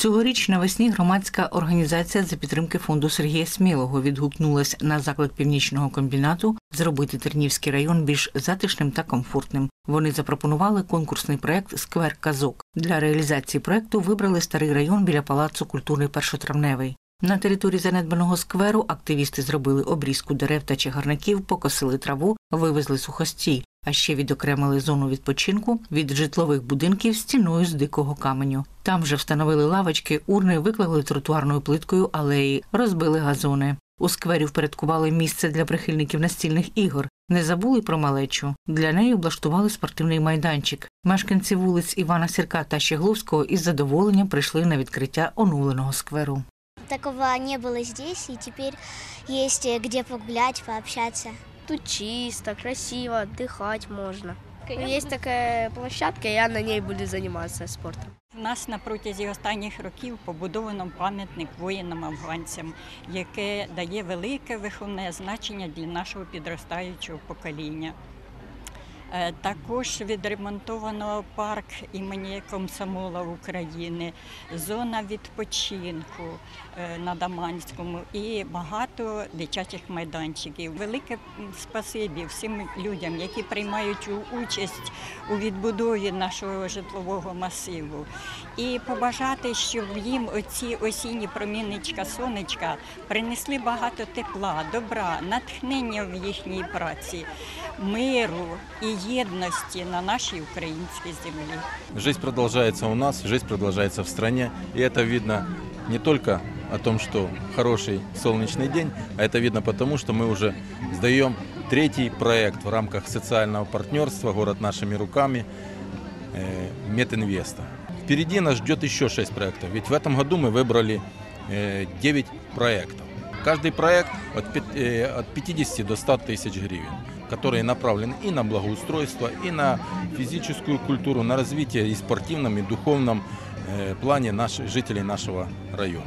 Цьогоріч навесні громадська організація за підтримки фонду Сергія Смілого відгукнулась на заклик північного комбінату зробити Тернівський район більш затишним та комфортним. Вони запропонували конкурсний проект Сквер казок. Для реалізації проекту вибрали старий район біля палацу культури першотравневий. На території занедбаного скверу активісти зробили обрізку дерев та чагарників, покосили траву, вивезли сухостій, а ще відокремили зону відпочинку від житлових будинків стіною з дикого каменю. Там же встановили лавочки, урни, виклали тротуарною плиткою алеї, розбили газони. У сквері впорядкували місце для прихильників настільних ігор. Не забули про малечу. Для неї облаштували спортивний майданчик. Мешканці вулиць Івана Сірка та Щегловського із задоволенням прийшли на відкриття оновленого скверу. Такого не было здесь, и теперь есть э, где погулять, пообщаться. Тут чисто, красиво, отдыхать можно. Есть такая площадка, я на ней буду заниматься спортом. У нас на протязі останніх років побудовано пам'ятник воїнам-афганцям, яке дає велике виховне значення для нашого підростаючого покоління. Е, Також відремонтовано парк імені Комсомола України, зона відпочинку е, на Даманському і багато дитячих майданчиків. Велике спасибі всім людям, які приймають участь у відбудові нашого житлового масиву І побажати, щоб їм оці осінні промінничка сонечка принесли багато тепла, добра, натхнення в їхній праці, миру і єдності на нашій українській землі. Жизнь продолжается у нас, жизнь продолжается в стране. И это видно не только о том, что хороший солнечный день, а это видно потому, что мы уже сдаем третий проект в рамках социального партнерства «Город нашими руками» э, Мединвеста. Впереди нас ждет еще шесть проектов, ведь в этом году мы выбрали э, 9 проектов. Каждый проект от пят- э, от 50 до 100 тысяч гривен, которые направлены и на благоустройство, и на физическую культуру, на развитие и спортивном, и духовном э, плане наших жителей нашего района.